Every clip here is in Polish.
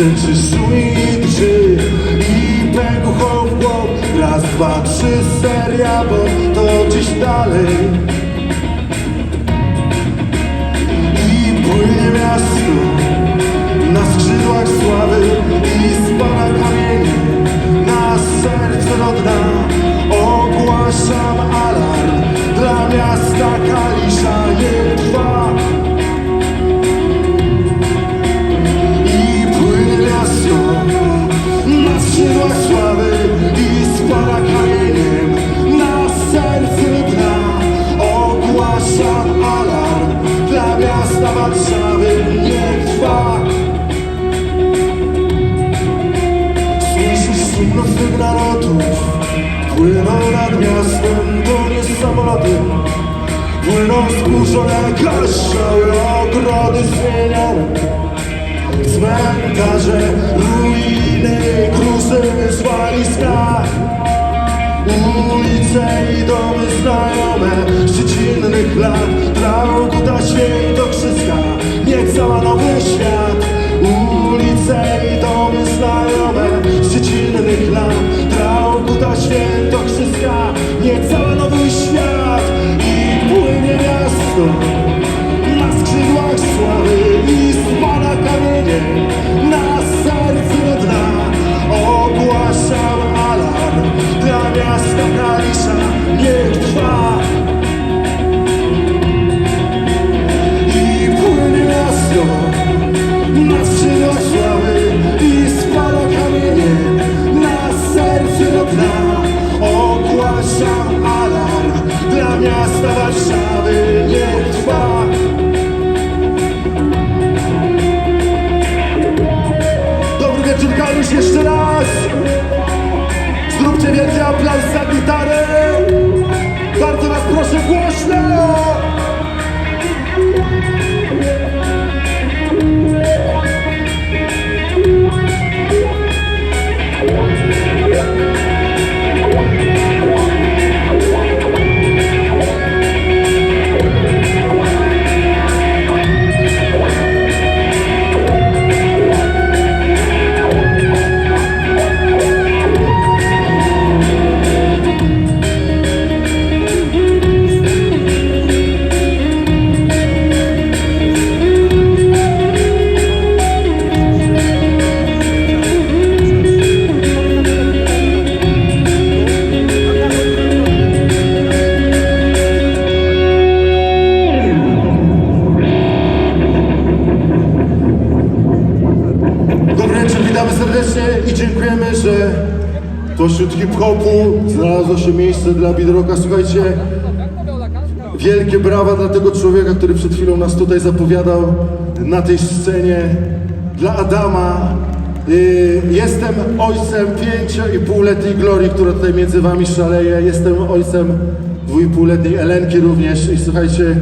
Krzyczy i drży I pęku hop hop Raz, dwa, trzy, seria Bo to gdzieś dalej Kaszczały Ogrody zmienione Cmentarze, ruiny, gruzy, zwaliska. Ulice i domy znajome Szczecinnych lat Dobry wieczór, witamy serdecznie i dziękujemy, że pośród hip-hopu znalazło się miejsce dla Bidrocka. Słuchajcie, wielkie brawa dla tego człowieka, który przed chwilą nas tutaj zapowiadał na tej scenie. Dla Adama. Yy, Jestem ojcem pięcio i półletniej Glorii, która tutaj między wami szaleje. Jestem ojcem dwójpółletniej Elenki również. I słuchajcie,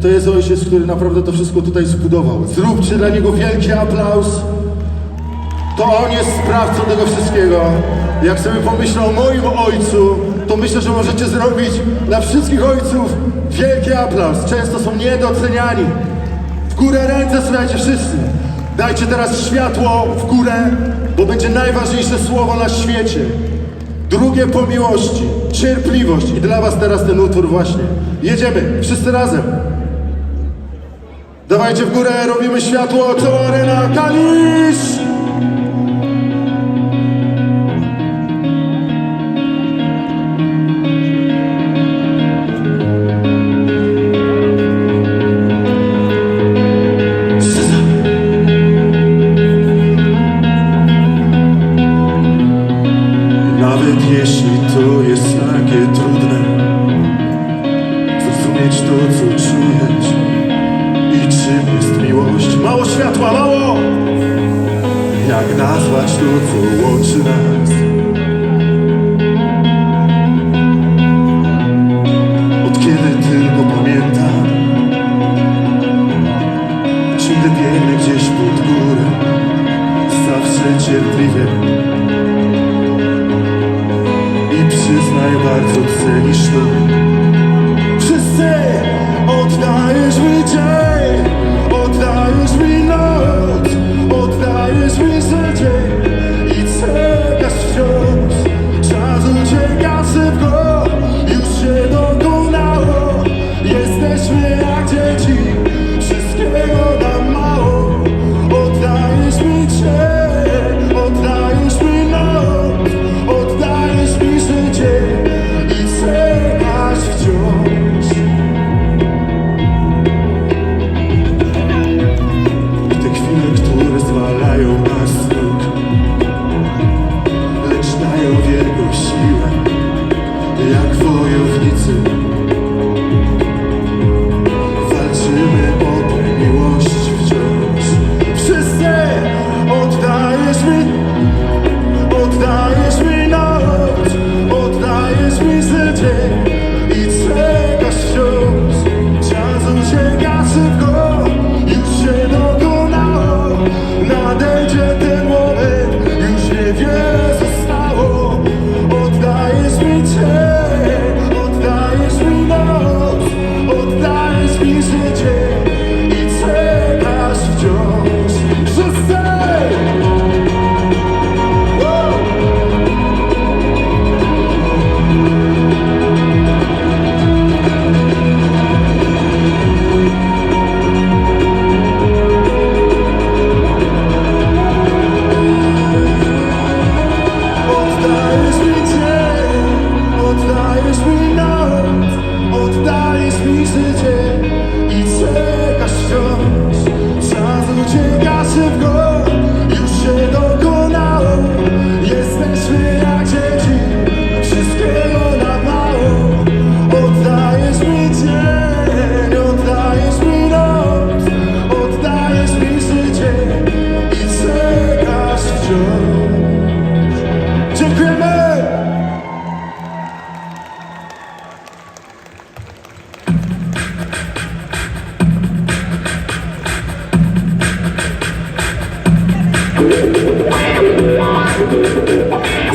to jest ojciec, który naprawdę to wszystko tutaj zbudował. Zróbcie dla niego wielki aplauz. To on jest sprawcą tego wszystkiego. Jak sobie pomyślę o moim ojcu, to myślę, że możecie zrobić dla wszystkich ojców wielki aplauz. Często są niedoceniani. W górę ręce, słuchajcie wszyscy. Dajcie teraz światło w górę, bo będzie najważniejsze słowo na świecie. Drugie po miłości, cierpliwość. I dla was teraz ten utwór właśnie. Jedziemy, wszyscy razem. Dawajcie w górę, robimy światło, cała arena, Kalisz! I bardzo cenisz to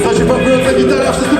Zacie pakująca gitara, wszyscy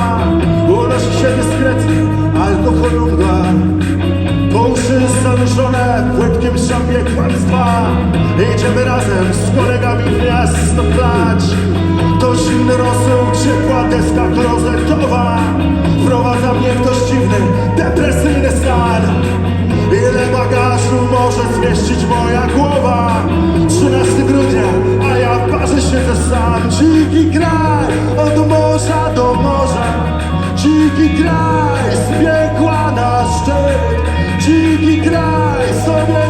dwa Unosi się dyskretnie alkohol mgła Uszy zanurzone płytkiem szambie kłamstwa. Idziemy razem z kolegami w miasto plać. To zimny rosył, ciepła deska klozetowa Wprowadza mnie w dość dziwny, depresyjny stan. Ile bagażu może zmieścić moja głowa? 13 grudnia, Tworzy się ze dziki kraj Od morza do morza. Dziki kraj z piekła na szczyt. Dziki kraj sobie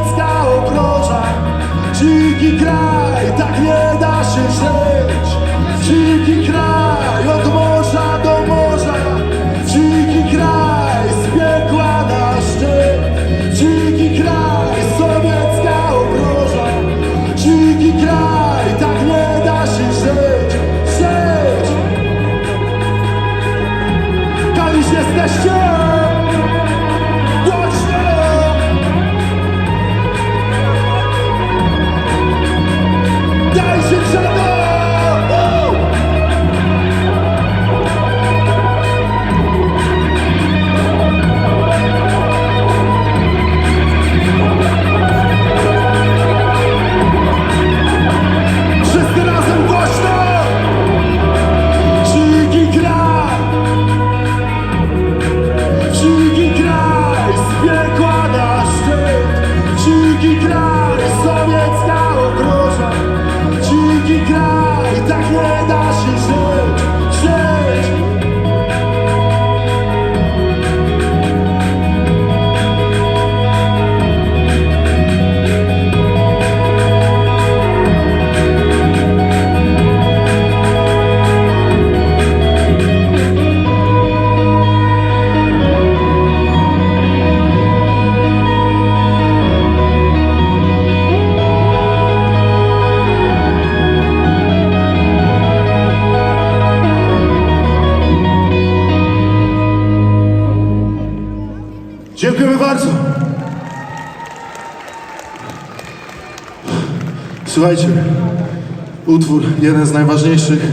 utwór, jeden z najważniejszych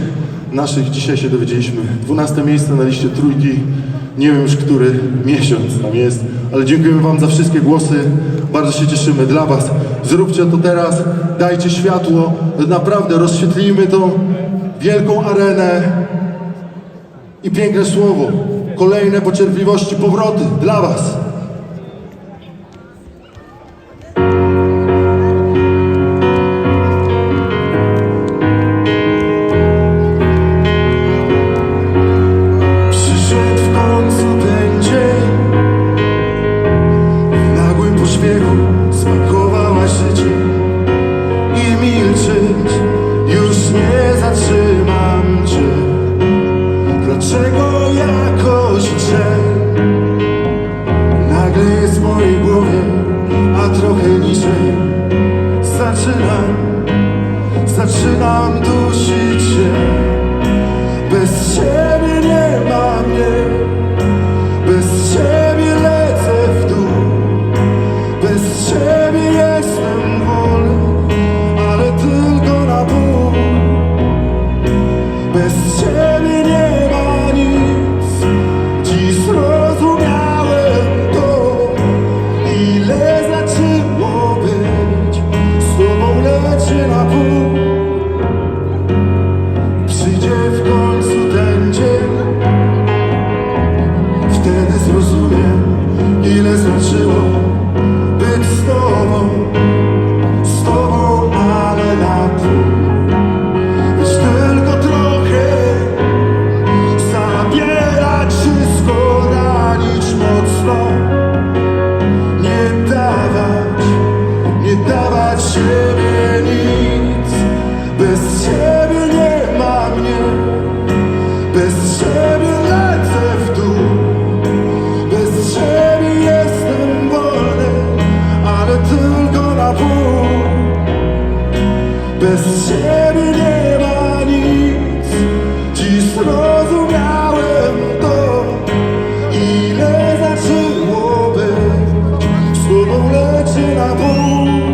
naszych, dzisiaj się dowiedzieliśmy. 12 miejsce na liście trójki, nie wiem już który miesiąc tam jest, ale dziękujemy Wam za wszystkie głosy, bardzo się cieszymy dla Was. Zróbcie to teraz, dajcie światło, naprawdę rozświetlimy tą wielką arenę i piękne słowo. Kolejne pocierpliwości, powroty dla Was. 끝이라고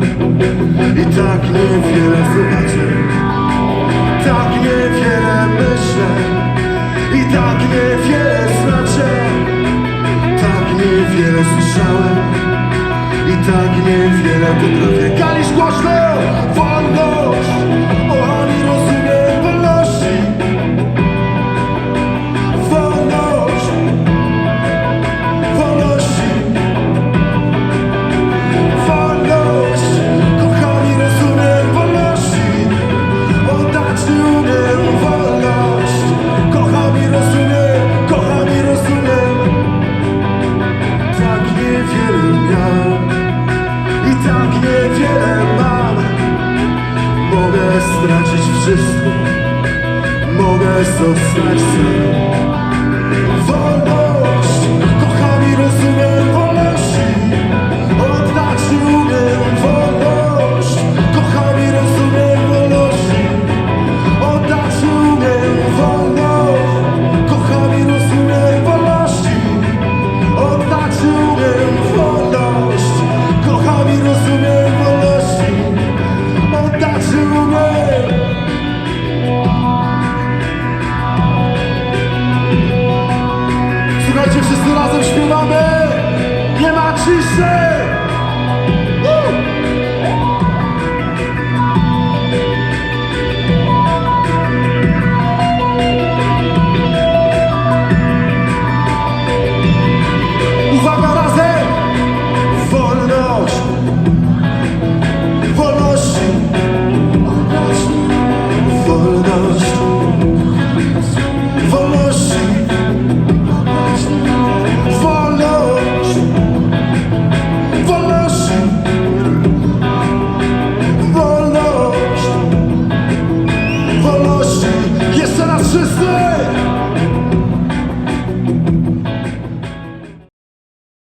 Thank you.